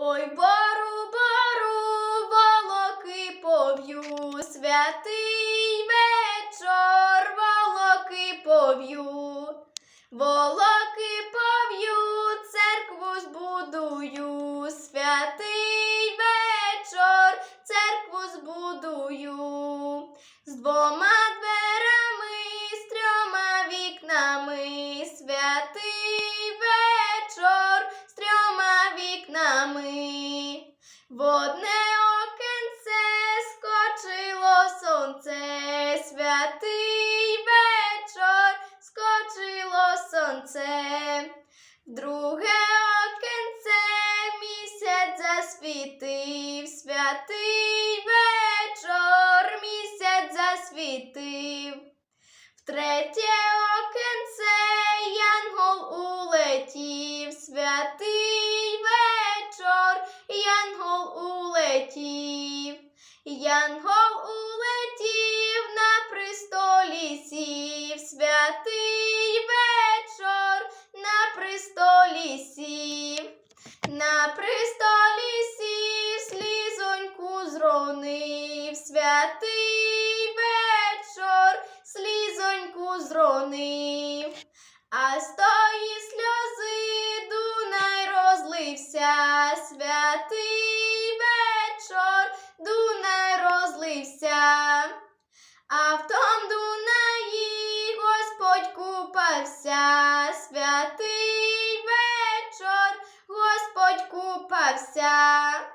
Ой, бару, бару, волоки пов'ю, святий вечор, волоки пов'ю, волоки В одне окенце скочило сонце, святий вечор, скочило сонце. В друге окенце місяць засвітив, святий вечор, місяць засвітив. В третє окенце янгол улетів, святий улетів, янгол улетів на престолі сів, святий вечор, на престолі сів, на престолі сів, слізоньку зронив, святий вечор, слізоньку зронив, а з тої сльози Дунай розлився, святий розлився, а в том Дунаї Господь купався, святий вечор, Господь купався.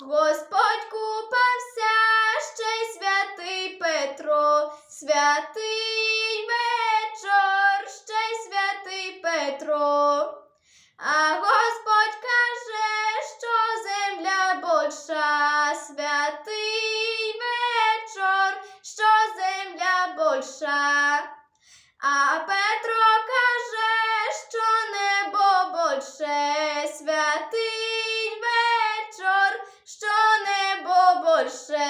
Господь купався, ще й святий Петро, святий вечор, ще й святий Петро. А А Петро каже, що небо больше святить вечор, що небо больше.